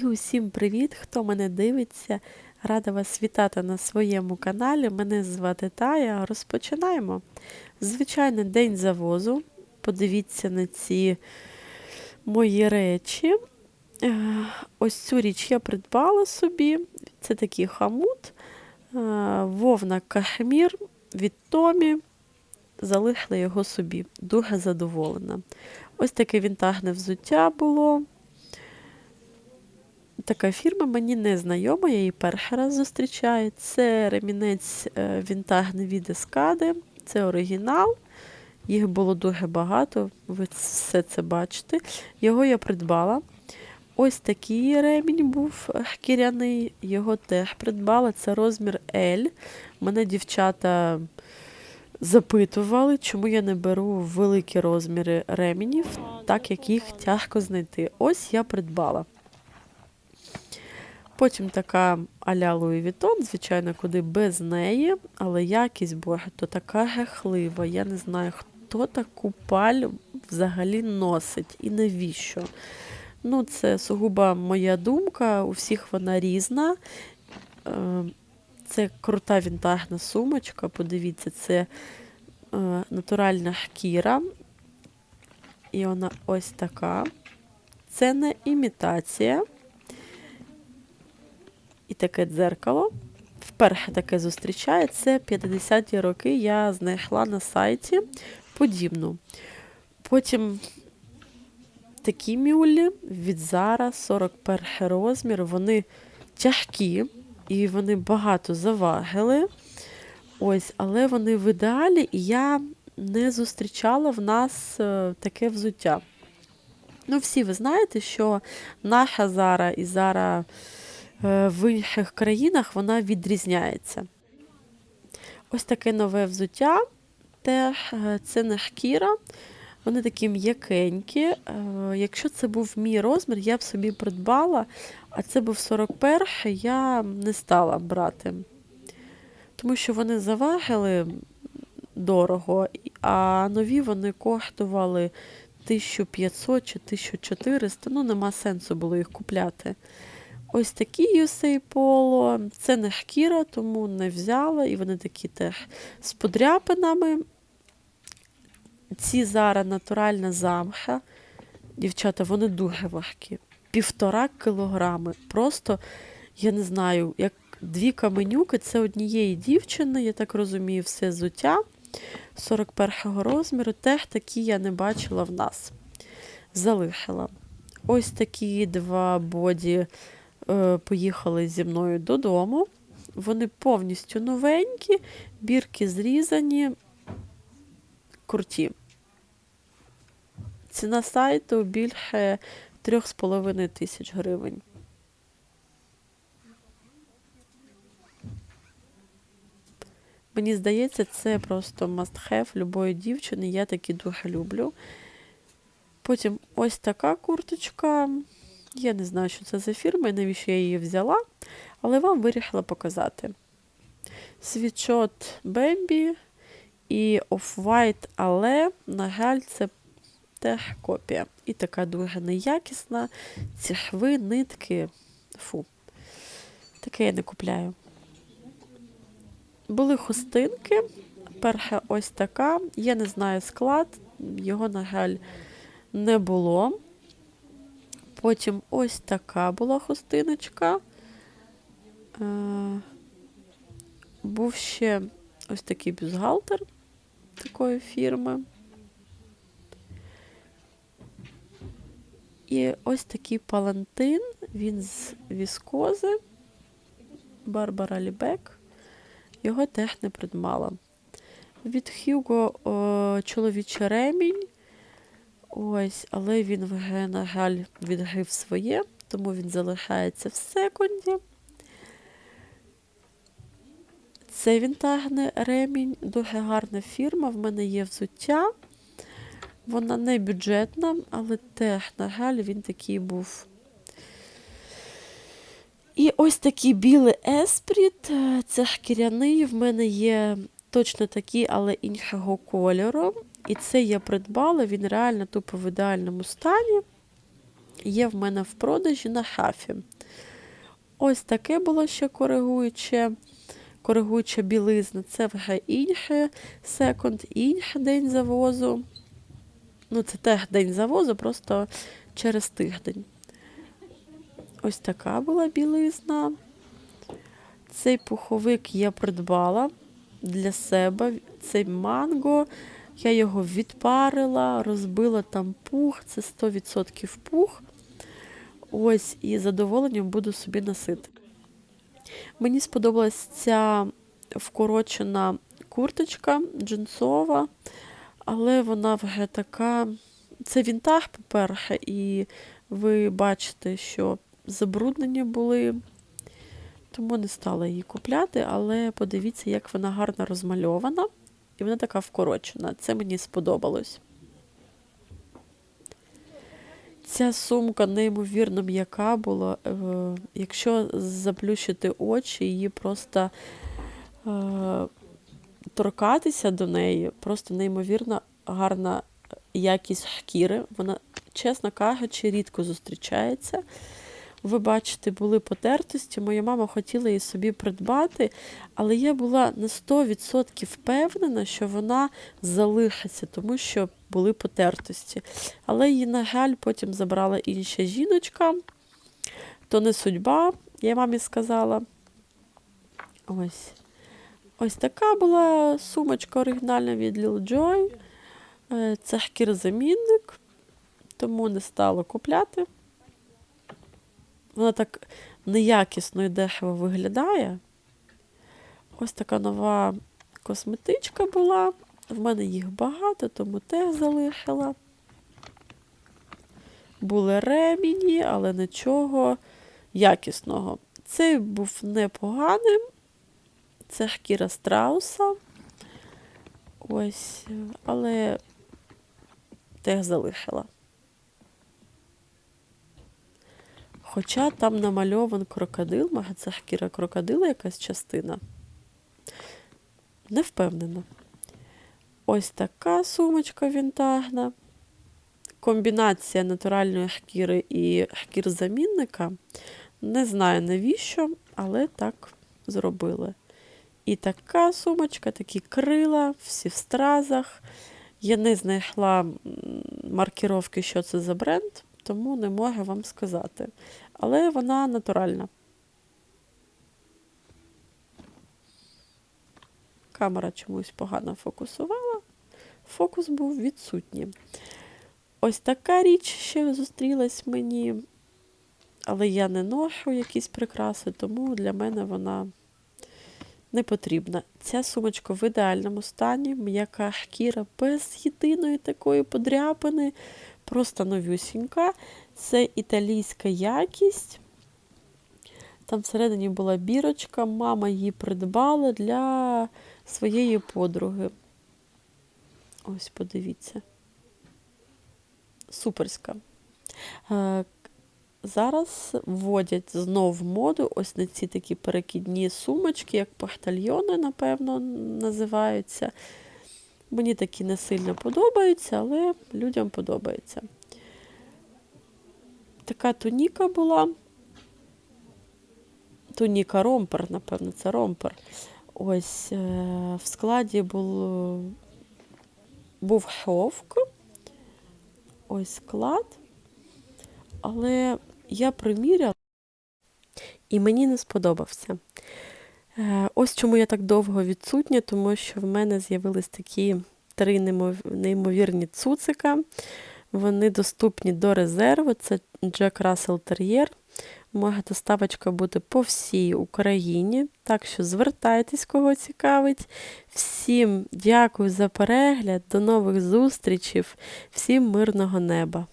І усім привіт, хто мене дивиться. Рада вас вітати на своєму каналі. Мене звати Тая. Розпочинаємо. Звичайний день завозу. Подивіться на ці мої речі. Е, Ось цю річ я придбала собі. Це такий хамут, е, вовна кахмір від Томі. Залишила його собі. Дуже задоволена. Ось таке вінтажне взуття було. Така фірма мені не знайома, я її перший раз зустрічаю. Це ремінець е, вінтажний від Ескади, це оригінал. Їх було дуже багато, ви все це бачите. Його я придбала. Ось такий ремінь був е, шкіряний, його теж придбала. Це розмір L. Мене дівчата запитували, чому я не беру великі розміри ременів, так як їх тяжко знайти. Ось я придбала. Потім така а-ля Louis Vuitton, звичайно, куди без неї, але якість боже, то така жахлива. Я не знаю, хто таку паль взагалі носить і навіщо. Ну, це сугубо моя думка, у всіх вона різна. Е, Це крута вінтажна сумочка. Подивіться, це е, натуральна шкіра. І вона ось така. Це не імітація. Таке дзеркало. Вперше таке зустрічає. Це 50-ті роки я знайшла на сайті подібну. Потім такі мюлі від Zara, 41 розмір. Вони тяжкі і вони багато завагили. Ось, але вони в ідеалі, і я не зустрічала в нас е, таке взуття. Ну, всі ви знаєте, що наша Zara і е, в інших країнах вона відрізняється. Ось таке нове взуття. Теж е, це не шкіра. Вони такі м'якенькі. Е, Якщо це був мій розмір, я б собі придбала, а це був 41 я не стала брати. Тому що вони завагили дорого, а нові вони коштували 1500 чи 1400, ну нема сенсу було їх купляти. Ось такі USA Polo, це не шкіра, тому не взяла, і вони такі теж з подряпинами. Ці зараз натуральна замша. Дівчата, вони дуже важкі. Півтора кілограми. Просто, я не знаю, як дві каменюки це однієї дівчини, я так розумію, все зуття 41-го розміру. Теж такі я не бачила в нас. Залишила. Ось такі два боді поїхали зі мною додому. Вони повністю новенькі, бірки зрізані, круті. Ціна сайту більше 3,5 тисяч гривень. Мені здається, це просто must-have любої дівчини. Я такі дуже люблю. Потім ось така курточка. Я не знаю, що це за фірма і навіщо я її взяла, але вам вирішила показати. Світшот Бембі і Off-White, але, на жаль, це теж копія. І така дуже неякісна. Ці шви, нитки. Фу. Таке я не купляю. Були хустинки. Перша ось така. Я не знаю склад, його, на жаль, не було. Потім ось така була хустиночка. Е, був ще ось такий бюстгальтер такої фірми. І ось такий палантин, він з віскози, Барбара Лібек. Його теж не придбала. Від Hugo о, чоловічий ремінь. Ось, але він на жаль, відгрив своє, тому він залишається в секунді. Це вінтажний ремінь, дуже гарна фірма. В мене є взуття. Вона не бюджетна, але теж, на жаль, він такий був. І ось такий білий еспріт. Це шкіряний. В мене є точно такий, але іншого кольору. І це я придбала, він реально тупо в ідеальному стані. є в мене в продажі на хафі. Ось таке було ще коригуюче. Коригуюча білизна. Це вже інше секонд, інше день завозу. Ну, це теж день завозу, просто через тиждень. Ось така була білизна. Цей пуховик я придбала для себе. Цей манго. Я його відпарила, розбила там пух, це 100% пух. Ось, і задоволенням буду собі носити. Мені сподобалась ця вкорочена курточка джинсова, але вона вже така. Це вінтаж, по-перше, і ви бачите, що забруднені були, тому не стала її купляти, але подивіться, як вона гарно розмальована. І вона така вкорочена. Це мені сподобалось. Ця сумка неймовірно м'яка була. Е, Якщо заплющити очі, її просто е, торкатися до неї, просто неймовірно гарна якість шкіри. Вона, чесно кажучи, рідко зустрічається. Ви бачите, були потертості. Моя мама хотіла її собі придбати, але я була на 100% впевнена, що вона залишиться, тому що були потертості. Але її, на жаль, потім забрала інша жіночка. То не судьба, я мамі сказала. Ось. Ось така була сумочка оригінальна від Lil Joy. Е, Це шкірозамінник, тому не стала купляти. Вона так неякісно і дешево виглядає. Ось така нова косметичка була. В мене їх багато, тому теж залишила. Були ремені, але нічого якісного. Цей був непоганим. Це шкіра страуса. Ось, але теж залишила. Хоча там намальован крокодил, це шкіра крокодила якась частина. Не впевнена. Ось така сумочка вінтажна. Комбінація натуральної шкіри і шкір-замінника. Не знаю навіщо, але так зробили. І така сумочка, такі крила, всі в стразах. Я не знайшла маркіровки, що це за бренд, тому не можу вам сказати. Але вона натуральна. Камера чомусь погано фокусувала. Фокус був відсутній. Ось така річ ще зустрілась мені, але я не ношу якісь прикраси, тому для мене вона не потрібна. Ця сумочка в ідеальному стані, м'яка шкіра без єдиної такої подряпини, просто новюсінька. Це італійська якість. Там всередині була бірочка, мама її придбала для своєї подруги. Ось, подивіться. Суперська. Е, Зараз вводять знов моду ось на ці такі перекидні сумочки, як пахтальйони, напевно, називаються. Мені такі не сильно подобаються, але людям подобається. Така туніка була. Туніка ромпер, напевно, це ромпер. Ось е, в складі був, був шовк. Ось склад. Але я приміряла, і мені не сподобався. Е, Ось чому я так довго відсутня, тому що в мене з'явились такі три неймовірні цуцика. Вони доступні до резерву. Це Jack Russell Terrier. Може доставочка бути по всій Україні. Так що звертайтесь, кого цікавить. Всім дякую за перегляд, до нових зустрічей, всім мирного неба!